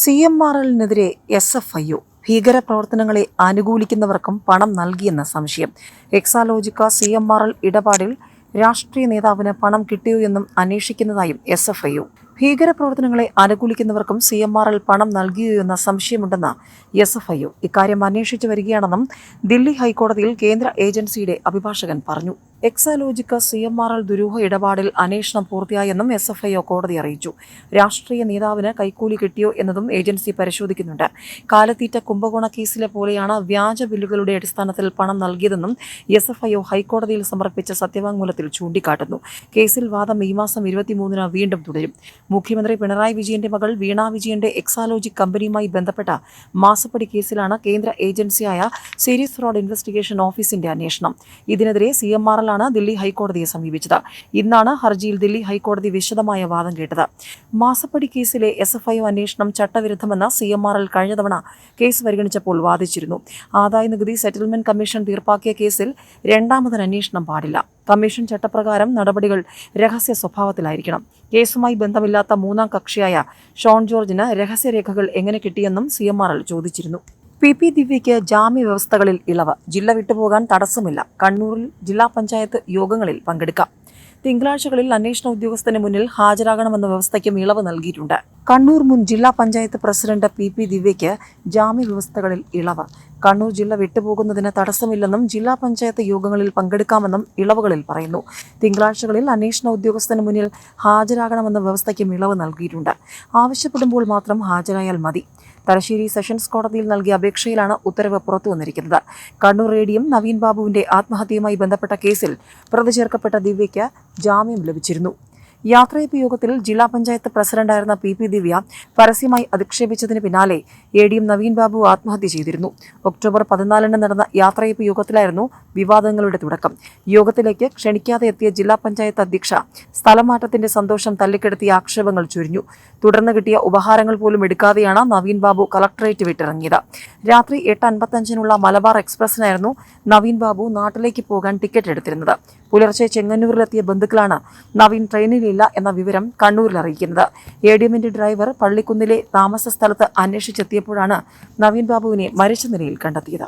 C M R എല്ലിനെതിരെ S F I O ഭീകരപ്രവർത്തനങ്ങളെ അനുകൂലിക്കുന്നവർക്കും പണം നൽകിയെന്ന സംശയം. എക്സാലോജിക്ക സി എം ആർ എൽ ഇടപാടിൽ രാഷ്ട്രീയ നേതാവിന് പണം കിട്ടിയോ എന്നും അന്വേഷിക്കുന്നതായും എസ് എഫ് ഐ ഒ. ഭീകരപ്രവർത്തനങ്ങളെ അനുകൂലിക്കുന്നവർക്കും സി എം ആർ എൽ പണം നൽകിയോ എന്ന സംശയമുണ്ടെന്ന് എസ് എഫ് ഐ ഒ. ഇക്കാര്യം അന്വേഷിച്ചു വരികയാണെന്നും ദില്ലി ഹൈക്കോടതിയിൽ കേന്ദ്ര ഏജൻസിയുടെ അഭിഭാഷകൻ പറഞ്ഞു. എക്സാലോജിക്ക സി എം ആർ എൽ ദുരൂഹ ഇടപാടിൽ അന്വേഷണം പൂർത്തിയായെന്നും എസ് എഫ് ഐ ഒ കോടതി അറിയിച്ചു. രാഷ്ട്രീയ നേതാവിന് കൈക്കൂലി കിട്ടിയോ എന്നതും ഏജൻസി പരിശോധിക്കുന്നുണ്ട്. കാലത്തീറ്റ കുംഭകോണ കേസിലെ പോലെയാണ് വ്യാജ ബില്ലുകളുടെ അടിസ്ഥാനത്തിൽ പണം നൽകിയതെന്നും എസ് എഫ് ഐ ഒ ഹൈക്കോടതിയിൽ സമർപ്പിച്ച സത്യവാങ്മൂലത്തിൽ ചൂണ്ടിക്കാട്ടുന്നു. കേസിൽ വാദം ഈ മാസം ഇരുപത്തിമൂന്നിന് വീണ്ടും തുടരും. മുഖ്യമന്ത്രി പിണറായി വിജയന്റെ മകൾ വീണ വിജയന്റെ എക്സാലോജിക് കമ്പനിയുമായി ബന്ധപ്പെട്ട മാസപ്പടി കേസിലാണ് കേന്ദ്ര ഏജൻസിയായ സീരീസ് ഫ്രോഡ് ഇൻവെസ്റ്റിഗേഷൻ ഓഫീസിന്റെ അന്വേഷണം. ഇതിനെതിരെ സി എം ആർ എല്ലാണ് ദില്ലി ഹൈക്കോടതിയെ സമീപിച്ചത്. ഇന്നാണ് ഹർജിയിൽ ദില്ലി ഹൈക്കോടതി വിശദമായ വാദം കേട്ടത്. മാസപ്പടി കേസിലെ എസ് എഫ് ഐ അന്വേഷണം ചട്ടവിരുദ്ധമെന്ന് സി എം ആർ എൽ കഴിഞ്ഞ തവണ കേസ് പരിഗണിച്ചപ്പോൾ വാദിച്ചിരുന്നു. ആദായ നികുതി സെറ്റിൽമെന്റ് കമ്മീഷൻ തീർപ്പാക്കിയ കേസിൽ രണ്ടാമതൊരു അന്വേഷണം പാടില്ല. കമ്മീഷൻ ചട്ടപ്രകാരം നടപടികൾ രഹസ്യ സ്വഭാവത്തിലായിരിക്കണം. കേസുമായി ബന്ധമില്ലാത്ത മൂന്നാം കക്ഷിയായ ഷോൺ ജോർജിന് രഹസ്യരേഖകൾ എങ്ങനെ കിട്ടിയെന്നും സി എം ആർ എൽ ചോദിച്ചിരുന്നു. പി പി ദിവ്യയ്ക്ക് ജാമ്യ വ്യവസ്ഥകളിൽ ഇളവ്. ജില്ല വിട്ടുപോകാൻ തടസ്സമില്ല. കണ്ണൂരിൽ ജില്ലാ പഞ്ചായത്ത് യോഗങ്ങളിൽ പങ്കെടുക്കാം. തിങ്കളാഴ്ചകളിൽ അന്വേഷണ ഉദ്യോഗസ്ഥന് മുന്നിൽ ഹാജരാകണമെന്ന വ്യവസ്ഥയ്ക്കും ഇളവ് നൽകിയിട്ടുണ്ട്. കണ്ണൂർ മുൻ ജില്ലാ പഞ്ചായത്ത് പ്രസിഡന്റ് പി പി ദിവ്യയ്ക്ക് ജാമ്യ വ്യവസ്ഥകളിൽ ഇളവ്. കണ്ണൂർ ജില്ല വിട്ടുപോകുന്നതിന് തടസ്സമില്ലെന്നും ജില്ലാ പഞ്ചായത്ത് യോഗങ്ങളിൽ പങ്കെടുക്കാമെന്നും ഇളവുകളിൽ പറയുന്നു. തിങ്കളാഴ്ചകളിൽ അന്വേഷണ ഉദ്യോഗസ്ഥന് മുന്നിൽ ഹാജരാകണമെന്ന വ്യവസ്ഥയ്ക്കും ഇളവ് നൽകിയിട്ടുണ്ട്. ആവശ്യപ്പെടുമ്പോൾ മാത്രം ഹാജരായാൽ മതി. തലശ്ശേരി സെഷൻസ് കോടതിയിൽ നൽകിയ അപേക്ഷയിലാണ് ഉത്തരവ് പുറത്തു വന്നിരിക്കുന്നത്. കണ്ണൂർ റേഡിയം നവീൻ ബാബുവിന്റെ ആത്മഹത്യയുമായി ബന്ധപ്പെട്ട കേസിൽ പ്രതി ചേർക്കപ്പെട്ട ദിവ്യയ്ക്ക് ജാമ്യം ലഭിച്ചിരുന്നു. യാത്രയപ്പ് യോഗത്തിൽ ജില്ലാ പഞ്ചായത്ത് പ്രസിഡന്റായിരുന്ന പി പി ദിവ്യ പരസ്യമായി അധിക്ഷേപിച്ചതിന് പിന്നാലെ A D M Naveen Babu ആത്മഹത്യ ചെയ്തിരുന്നു. ഒക്ടോബർ പതിനാലിന് നടന്ന യാത്രയപ്പ് യോഗത്തിലായിരുന്നു വിവാദങ്ങളുടെ തുടക്കം. യോഗത്തിലേക്ക് ക്ഷണിക്കാതെ എത്തിയ ജില്ലാ പഞ്ചായത്ത് അധ്യക്ഷ സ്ഥലമാറ്റത്തിന്റെ സന്തോഷം തല്ലിക്കെടുത്തിയ ആക്ഷേപങ്ങൾ ചുരിഞ്ഞു. തുടർന്ന് കിട്ടിയ ഉപഹാരങ്ങൾ പോലും എടുക്കാതെയാണ് നവീൻ ബാബു കളക്ടറേറ്റ് വിട്ടിറങ്ങിയത്. രാത്രി എട്ട് അൻപത്തഞ്ചിനുള്ള മലബാർ എക്സ്പ്രസിനായിരുന്നു നവീൻ ബാബു നാട്ടിലേക്ക് പോകാൻ ടിക്കറ്റ് എടുത്തിരുന്നത്. പുലർച്ചെ ചെങ്ങന്നൂരിലെത്തിയ ബന്ധുക്കളാണ് നവീൻ ട്രെയിനിലില്ല എന്ന വിവരം കണ്ണൂരിൽ അറിയിക്കുന്നത്. എ ഡി എമ്മിന്റെ ഡ്രൈവർ പള്ളിക്കുന്നിലെ താമസ സ്ഥലത്ത് അന്വേഷിച്ചെത്തിയപ്പോഴാണ് നവീൻ ബാബുവിനെ മരിച്ച നിലയിൽ കണ്ടെത്തിയത്.